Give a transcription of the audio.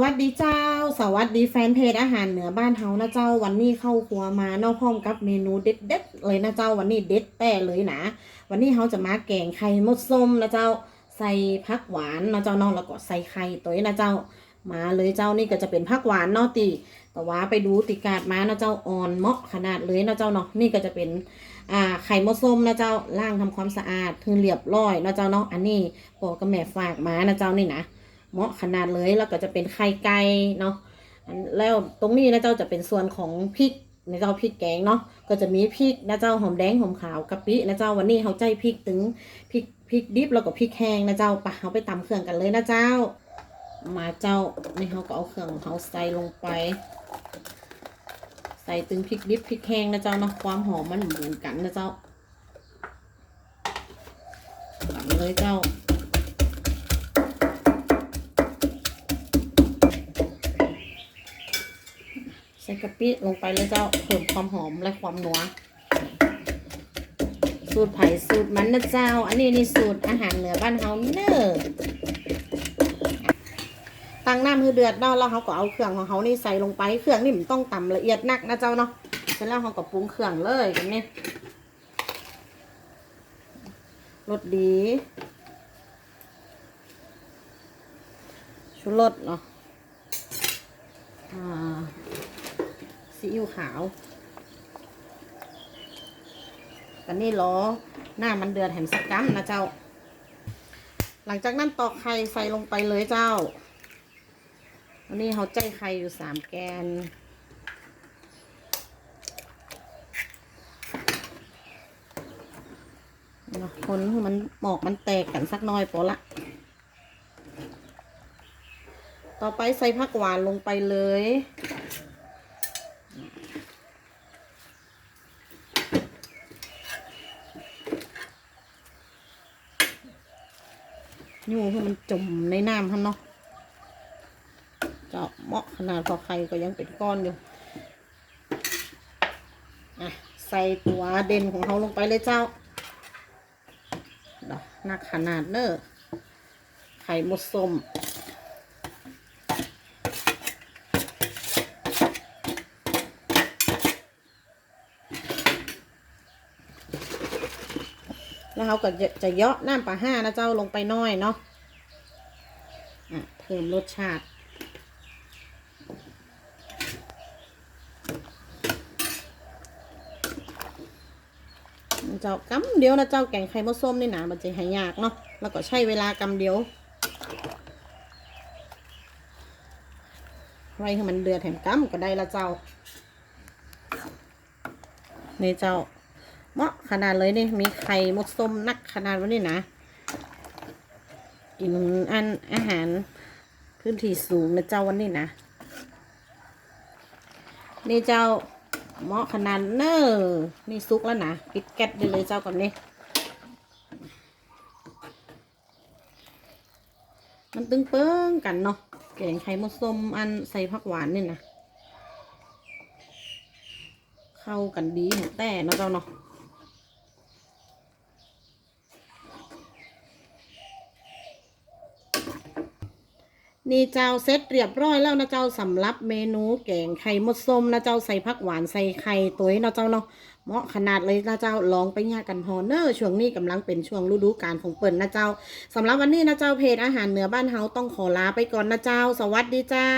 วัสดีเจ้า สวัสดีแฟนเพจอาหารเหนือบ้านเฮานะเจ้าวันนี้เข้าครัวมาเนอกพร้อมกับเมนูเด็ดๆเลยนะเจ้าวันนี้เด็ดแต่เลยนะ วันนี้เขาจะมาแกงไข่มดส้มนะเจ้าใส่ผักหวานนะเจ้าน้องแล้วก็ใส่ไข่ตัวนี้นะเจ้า มาเลยเจ้านี่ก็จะเป็นผักหวานเนาะตีแต่ว่าไปดูติกาดมานะเจ้าอ่อนเหมาะขนาดเลยนะเจ้าเนาะนี่ก็จะเป็นอ่าไข่มดส้มนะเจ้าล้างทำความสะอาดคือเรียบร้อยนะเจ้าเนาะอันนี้ปอกับแม่ฝากมานะเจ้านี่นะ เหมาะขนาดเลยแล้วก็จะเป็นไข่ไก่เนาะแล้วตรงนี้นะเจ้าจะเป็นส่วนของพริกนะเจ้าพริกแกงเนาะก็จะมีพริกนะเจ้าหอมแดงหอมขาวกะปินะเจ้าวันนี้เขาใจพริกถึงพริกพริกดิบแล้วก็พริกแห้งนะเจ้าปะเขาไปตำเครื่องกันเลยนะเจ้า มาเจ้านี่เขาก็เอาเครื่องของเขาใส่ลงไป ใส่ตึงพริกดิบพริกแห้งนะเจ้าเนาะความหอมมันเหมือนกันนะเจ้าตำเลยเจ้า ใส่กะปิลงไปเลยเจ้าเพิ่มความหอมและความนัวสูตรไผ่สูตรมันนะเจ้า อันนี้นี่สูตรอาหารเหนือบ้านเฮาเนอะตั้งน้ำคือเดือดเนาะแล้วเขาก็เอาเครื่องของเขานี่ใส่ลงไปเครื่องนี่มันต้องตำละเอียดนักนะเจ้าเนาะเสร็จแล้วเขาก็ปรุงเครื่องเลยกันนี่รสดีชูรสเนาะอ่า ซีอิ๊วขาวกันนี่ล้อหน้ามันเดือดแหมสักกัมนะเจ้า หลังจากนั้นตอกไข่ใส่ลงไปเลยเจ้าวันนี้เขาใจไข่อยู่สามแกนคนมันหมอกมันแตกกันสักน้อยพอละ ต่อไปใส่ผักหวานลงไปเลย ยู่ให้มันจมในน้ำพันเนาะเจาะเหมาะขนาดพอไข่ก็ยังเป็นก้อนอยู่อะใส่ตัวเด่นของเขาลงไปเลยเจ้าดอกหนักขนาดเนอะไข่มดส้ม แล้วเขาก็จะเยาะน้ำปลาห้านะเจ้าลงไปน้อยเนาะะเพิ่มรสชาติเจ้ากำเดียวนะเจ้าแกงไข่มดส้มนี่หนะมันจะหายากเนาะแล้วก็ใช้เวลากำเดียวไรให้มันเดือดแถมกำก็ได้ละเจ้านี่เจ้า เหมาะขนาดเลยนี่มีไข่มดส้มนักขนาดวันนี้นะอีกหนึ่งอันอาหารพื้นที่สูงนะเจ้าวันนี้นะ นี่เจ้าเหมาะขนาดเนอนี่ซุกแล้วนะปิดแก๊สได้เลยเจ้ากับนี่มันตึงเปิ้งกันเนาะแกงไข่มดส้มอันใส่ผักหวานนี่นะเข้ากันดีแแต่เนาะเจ้าเนาะ นี่เจ้าเซตเรียบร้อยแล้วนะเจ้าสำหรับเมนูแกงไข่มดส้มนะเจ้าใส่ผักหวานใส่ไข่ตัวนี้นะเจ้าเนาะเหมาะขนาดเลยนะเจ้าลองไปย่ากันพอเนอร์ช่วงนี้กำลังเป็นช่วงฤดูกาลของเปิ่นนะเจ้าสำหรับวันนี้นะเจ้าเพจอาหารเหนือบ้านเฮาต้องขอลาไปก่อนนะเจ้า สวัสดีเจ้า